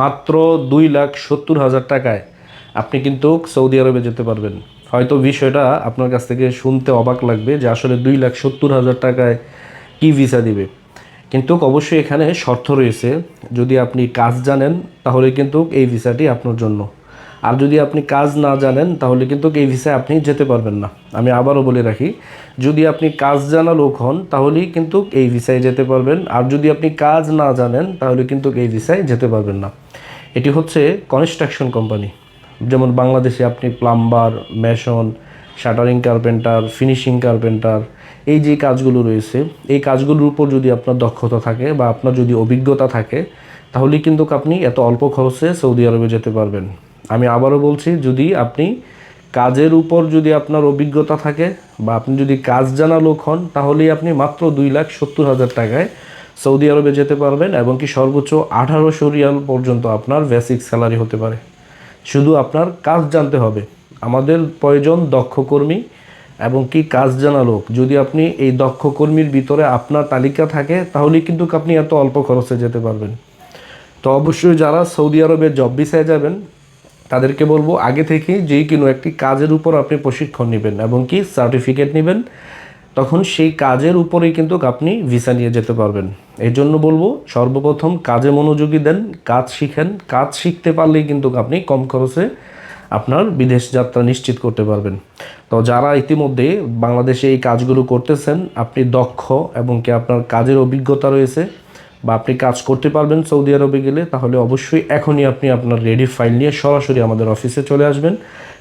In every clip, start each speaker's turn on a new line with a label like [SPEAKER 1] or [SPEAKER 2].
[SPEAKER 1] মাত্র দুই লাখ সত্তর হাজার টাকায় আপনি কিন্তু সৌদি আরবে যেতে পারবেন। হয়তো বিষয়টা আপনার কাছ থেকে শুনতে অবাক লাগবে যে আসলে দুই লাখ সত্তর হাজার টাকায় কি ভিসা দিবে। কিন্তু অবশ্যই এখানে শর্ত রয়েছে, যদি আপনি কাজ জানেন তাহলে কিন্তু এই ভিসাটি আপনার জন্য। আর যদি আপনি কাজ না জানেন, তাহলে কিন্তু এই ভিসায় আপনি যেতে পারবেন না। আমি আবারও বলে রাখি, যদি আপনি কাজ জানা লোক হন, তাহলেই কিন্তু এই ভিসায় যেতে পারবেন। আর যদি আপনি কাজ না জানেন, তাহলে কিন্তু এই ভিসায় যেতে পারবেন না। এটি হচ্ছে কনস্ট্রাকশন কোম্পানি যেমন বাংলাদেশে আপনি plumber mason shuttering carpenter finishing carpenter এই যে কাজগুলো রয়েছে, এই কাজগুলোর উপর যদি আপনার দক্ষতা থাকে বা আপনার যদি অভিজ্ঞতা থাকে, তাহলে কিন্তু আপনি এত অল্প খরচে সৌদি আরবে যেতে পারবেন। আমি আবারও বলছি, যদি আপনি কাজের উপর যদি আপনার অভিজ্ঞতা থাকে বা আপনি যদি কাজ জানা লোক হন, তাহলেই আপনি মাত্র দুই লাখ সত্তর হাজার টাকায় সৌদি আরবে যেতে পারবেন এবং কি সর্বোচ্চ আঠারোশো রিয়াল পর্যন্ত আপনার বেসিক স্যালারি হতে পারে। শুধু আপনার কাজ জানতে হবে। আমাদের প্রয়োজন দক্ষ কর্মী এবং কি কাজ জানা লোক। যদি আপনি এই দক্ষ কর্মীর ভিতরে আপনার তালিকা থাকে, তাহলে কিন্তু আপনি এত অল্প খরচে যেতে পারবেন। তো অবশ্যই যারা সৌদি আরবে জব ভিসায় যাবেন তাদেরকে বলব আগে থেকেই যেই কোনো একটি কাজের উপর আপনি প্রশিক্ষণ নেবেন এবং কি সার্টিফিকেট নেবেন, তখন সেই কাজের উপরেই কিন্তু আপনি ভিসা নিয়ে যেতে পারবেন। এই জন্য বলব সর্বপ্রথম কাজে মনোযোগী দেন, কাজ শিখেন। কাজ শিখতে পারলেই কিন্তু আপনি কম খরচে আপনার বিদেশ যাত্রা নিশ্চিত করতে পারবেন। তো যারা ইতিমধ্যে বাংলাদেশে এই কাজগুলো করতেছেন, আপনি দক্ষ এবং কি আপনার কাজের অভিজ্ঞতা রয়েছে বা আপনি কাজ করতে পারবেন সৌদি আরবে গেলে, তাহলে অবশ্যই এখনই আপনি আপনার রেডি ফাইল নিয়ে সরাসরি আমাদের অফিসে চলে আসবেন।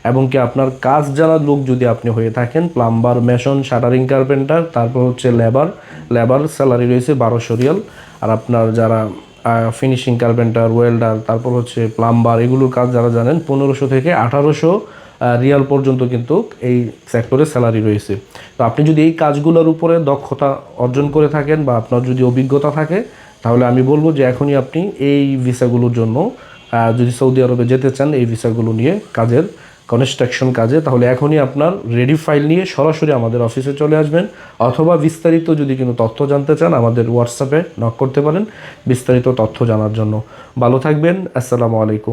[SPEAKER 1] এবং কি আপনার কাজ জানার লোক যদি আপনি হয়ে থাকেন প্লাম্বার মেশন শাটারিং কার্পেন্টার তারপর হচ্ছে লেবার লেবার স্যালারি রয়েছে বারোশো রিয়াল। আর আপনার যারা ফিনিশিং কার্পেন্টার ওয়েল্ডার তারপর হচ্ছে প্লাম্বার এগুলোর কাজ যারা জানেন, পনেরোশো থেকে আঠারোশো রিয়াল পর্যন্ত কিন্তু এই সেক্টরে স্যালারি রয়েছে। তো আপনি যদি এই কাজগুলোর উপরে দক্ষতা অর্জন করে থাকেন বা আপনার যদি অভিজ্ঞতা থাকে তাহলে আমি বলব যে এখনই আপনি এই ভিসাগুলোর জন্য যদি সৌদি আরবে যেতে চান এই ভিসাগুলো নিয়ে কাজের কনস্ট্রাকশন কাজে, তাহলে এখনই আপনার রেডি ফাইল নিয়ে সরাসরি আমাদের অফিসে চলে আসবেন। অথবা বিস্তারিত যদি কোনো তথ্য জানতে চান, আমাদের হোয়াটসঅ্যাপে নক করতে পারেন। বিস্তারিত তথ্য জানার জন্য। ভালো থাকবেন, আসসালামু আলাইকুম।